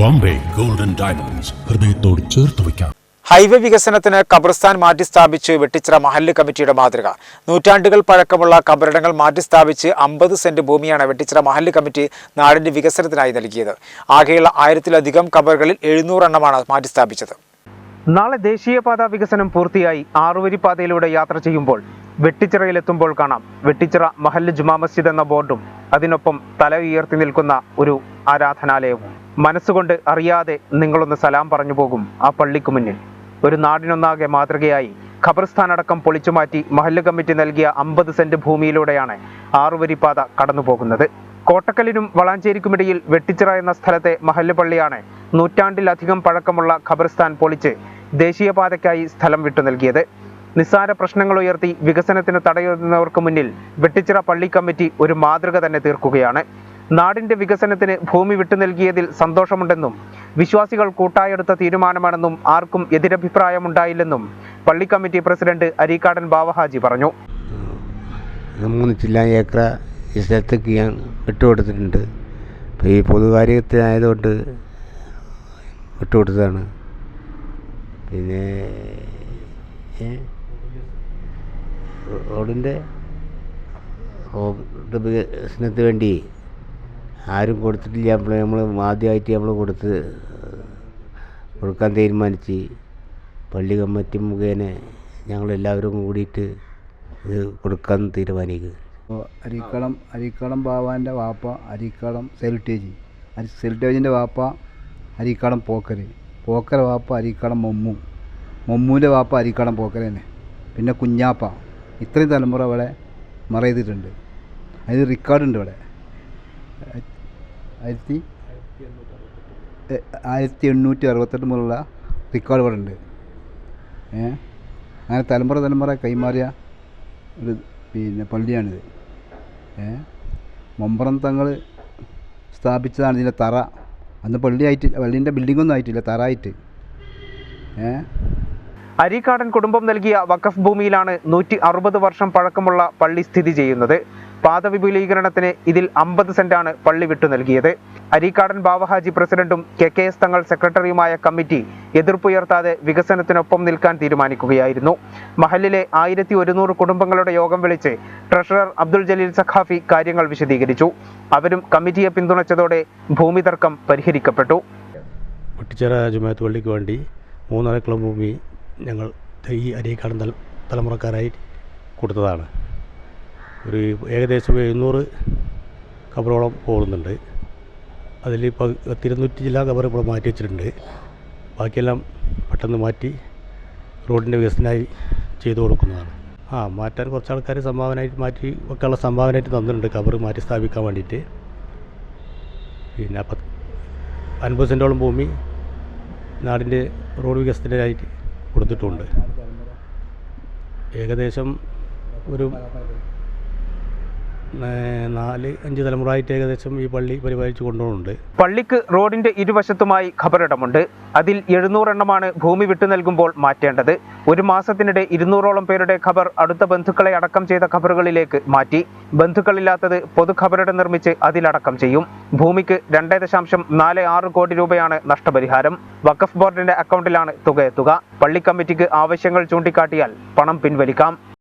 Bombay. Golden diamonds ഹൃദയത്തോട് ചേർത്ത് വയ്ക്കാം. ഹൈവേ വികസനത്തിന് ഖബർസ്ഥാൻ മാറ്റിസ്ഥാപിച്ച് വെട്ടിച്ചിറ മഹല്ല് കമ്മിറ്റിയുടെ മാതൃക. നൂറ്റാണ്ടുകൾ പഴക്കമുള്ള കബറിടങ്ങൾ മാറ്റിസ്ഥാപിച്ച് അമ്പത് സെന്റ് ഭൂമിയാണ് വെട്ടിച്ചിറ മഹല്ല് കമ്മിറ്റി നാടിന്റെ വികസനത്തിനായി നൽകിയത്. ആകെയുള്ള ആയിരത്തിലധികം കബറുകളിൽ എഴുന്നൂറെണ്ണമാണ് മാറ്റിസ്ഥാപിച്ചത്. നാളെ ദേശീയപാത വികസനം പൂർത്തിയായി ആറുവരി പാതയിലൂടെ യാത്ര ചെയ്യുമ്പോൾ വെട്ടിച്ചിറയിലെത്തുമ്പോൾ കാണാം. വെട്ടിച്ചിറ മഹല്ല് ജുമാ മസ്ജിദ് എന്ന ബോർഡും അതിനൊപ്പം തല ഉയർത്തി നിൽക്കുന്ന ഒരു ആരാധനാലയവും. മനസ്സുകൊണ്ട് അറിയാതെ നിങ്ങളൊന്ന് സലാം പറഞ്ഞു പോകും ആ പള്ളിക്ക് മുന്നിൽ. ഒരു നാടിനൊന്നാകെ മാതൃകയായി ഖബർസ്ഥാനടക്കം പൊളിച്ചുമാറ്റി മഹല്ല് കമ്മിറ്റി നൽകിയ അമ്പത് സെന്റ് ഭൂമിയിലൂടെയാണ് ആറുവരിപ്പാത പാത കടന്നുപോകുന്നത്. കോട്ടക്കലിനും വളാഞ്ചേരിക്കുമിടയിൽ വെട്ടിച്ചിറ എന്ന സ്ഥലത്തെ മഹല്ല് പള്ളിയാണ് നൂറ്റാണ്ടിലധികം പഴക്കമുള്ള ഖബർസ്ഥാൻ പൊളിച്ച് ദേശീയപാതയ്ക്കായി സ്ഥലം വിട്ടു നൽകിയത്. നിസ്സാര പ്രശ്നങ്ങൾ ഉയർത്തി വികസനത്തിന് തടയുന്നവർക്ക് മുന്നിൽ വെട്ടിച്ചിറ പള്ളി കമ്മിറ്റി ഒരു മാതൃക തന്നെ തീർക്കുകയാണ്. നാടിന്റെ വികസനത്തിന് ഭൂമി വിട്ടു നൽകിയതിൽ സന്തോഷമുണ്ടെന്നും വിശ്വാസികൾ കൂട്ടായെടുത്ത തീരുമാനമാണെന്നും ആർക്കും എതിരഭിപ്രായമുണ്ടായില്ലെന്നും പള്ളി കമ്മിറ്റി പ്രസിഡന്റ് അരീക്കാടൻ ബാവഹാജി പറഞ്ഞു. മൂന്ന് ചില്ല ഏക്കർ ഈ സ്ഥലത്തേക്ക് ഞാൻ വിട്ടുകൊടുത്തിട്ടുണ്ട്. അപ്പോൾ ഈ പൊതുകാര്യത്തിനായതുകൊണ്ട് വിട്ടുകൊടുത്തതാണ്. പിന്നെ? റോഡിന്റെ റോഡ് വികസനത്തിന് വേണ്ടി ആരും കൊടുത്തിട്ടില്ല. നമ്മൾ നമ്മൾ ആദ്യമായിട്ട് നമ്മൾ കൊടുത്ത് കൊടുക്കാൻ തീരുമാനിച്ച് പള്ളി കമ്മിറ്റി മുഖേന ഞങ്ങളെല്ലാവരും കൂടിയിട്ട് ഇത് കൊടുക്കാൻ തീരുമാനിക്കുക. അരീക്കളം അരീക്കളം ബാവാന്റെ വാപ്പ അരീക്കളം സെൽറ്റേജ് അരി സെൽറ്റേജിന്റെ വാപ്പ അരീക്കളം പോക്കർ പോക്കർ വാപ്പ അരീക്കളം മൊമ്മു. മൊമ്മൂന്റെ വാപ്പ അരീക്കളം പോക്കർ തന്നെ പിന്നെ കുഞ്ഞാപ്പ. ഇത്രയും തലമുറ അവിടെ മറ അതിന് റെക്കോർഡുണ്ട് ഇവിടെ. ആയിരത്തി ആയിരത്തി എണ്ണൂറ്റി അറുപത്തെട്ട് മുതലുള്ള റെക്കോർഡ് ഇവിടെ ഉണ്ട്. ഏ? അങ്ങനെ തലമുറ തലമുറ കൈമാറിയ ഒരു പിന്നെ പള്ളിയാണിത്. ഏ? മമ്പറം തങ്ങൾ സ്ഥാപിച്ചതാണ് ഇതിന്റെ തറ. അന്ന് പള്ളിയായിട്ട് പള്ളീന്റെ ബിൽഡിങ്ങൊന്നും ആയിട്ടില്ല തറ ആയിട്ട്. ഏ? അരീക്കാടൻ കുടുംബം നൽകിയ വഖഫ് ഭൂമിയിലാണ് നൂറ്റി അറുപത് വർഷം പഴക്കമുള്ള പള്ളി സ്ഥിതി ചെയ്യുന്നത്. പാത വിപുലീകരണത്തിന് ഇതിൽ അമ്പത് സെന്റാണ് പള്ളി വിട്ടു നൽകിയത്. അരീക്കാടൻ ബാവഹാജി പ്രസിഡന്റും കെ കെ എസ് തങ്ങൾ സെക്രട്ടറിയുമായ കമ്മിറ്റി എതിർപ്പുയർത്താതെ വികസനത്തിനൊപ്പം നിൽക്കാൻ തീരുമാനിക്കുകയായിരുന്നു. മഹലിലെ ആയിരത്തി ഒരുന്നൂറ് കുടുംബങ്ങളുടെ യോഗം വിളിച്ച് ട്രഷറർ അബ്ദുൾ ജലീൽ സഖാഫി കാര്യങ്ങൾ വിശദീകരിച്ചു. അവരും കമ്മിറ്റിയെ പിന്തുണച്ചതോടെ ഭൂമി തർക്കം പരിഹരിക്കപ്പെട്ടു. പള്ളിക്ക് വേണ്ടി മൂന്നരക്കളം ഭൂമി ഞങ്ങൾ ഈ അരീക്കാടൻ തല തലമുറക്കാരായി കൊടുത്തതാണ്. ഒരു ഏകദേശം എഴുന്നൂറ് കബറോളം പോകുന്നുണ്ട്. അതിൽ ഇപ്പോൾ തിരുന്നൂറ്റി ജില്ലാ കബർ ഇപ്പോൾ മാറ്റി വെച്ചിട്ടുണ്ട്. ബാക്കിയെല്ലാം പെട്ടെന്ന് മാറ്റി റോഡിന്റെ വികസനമായി ചെയ്തു കൊടുക്കുന്നതാണ്. ആ മാറ്റാൻ കുറച്ച് ആൾക്കാർ സംഭാവനയായിട്ട് മാറ്റി വെക്കാനുള്ള സംഭാവനയായിട്ട് തന്നിട്ടുണ്ട് കബർ മാറ്റി സ്ഥാപിക്കാൻ വേണ്ടിയിട്ട്. പിന്നെ പത്ത് അൻപത് സെന്റോളം ഭൂമി നാടിന്റെ റോഡ് വികസനത്തിനായിട്ട് കൊടുത്തിട്ടുണ്ട്. ഏകദേശം ഒരു നാല് അഞ്ച് തലമുറയായിട്ട് ഏകദേശം ഈ പള്ളി പരിപാലിച്ചു കൊണ്ടുപോകുന്നുണ്ട്. പള്ളിക്ക് റോഡിന്റെ ഇരുവശത്തുമായി ഖബറിടമുണ്ട്. അതിൽ എഴുന്നൂറെണ്ണമാണ് ഭൂമി വിട്ടു നൽകുമ്പോൾ മാറ്റേണ്ടത്. ഒരു മാസത്തിനിടെ ഇരുന്നൂറോളം പേരുടെ ഖബർ അടുത്ത ബന്ധുക്കളെ അടക്കം ചെയ്ത ഖബറുകളിലേക്ക് മാറ്റി. ബന്ധുക്കളില്ലാത്തത് പൊതു ഖബറിടം നിർമ്മിച്ച് അതിലടക്കം ചെയ്യും. ഭൂമിക്ക് രണ്ടേ ദശാംശം നാല് ആറ് കോടി രൂപയാണ് നഷ്ടപരിഹാരം. വഖഫ് ബോർഡിന്റെ അക്കൗണ്ടിലാണ് തുക എത്തുക പള്ളി കമ്മിറ്റിക്ക് ആവശ്യങ്ങൾ ചൂണ്ടിക്കാട്ടിയാൽ പണം പിൻവലിക്കാം.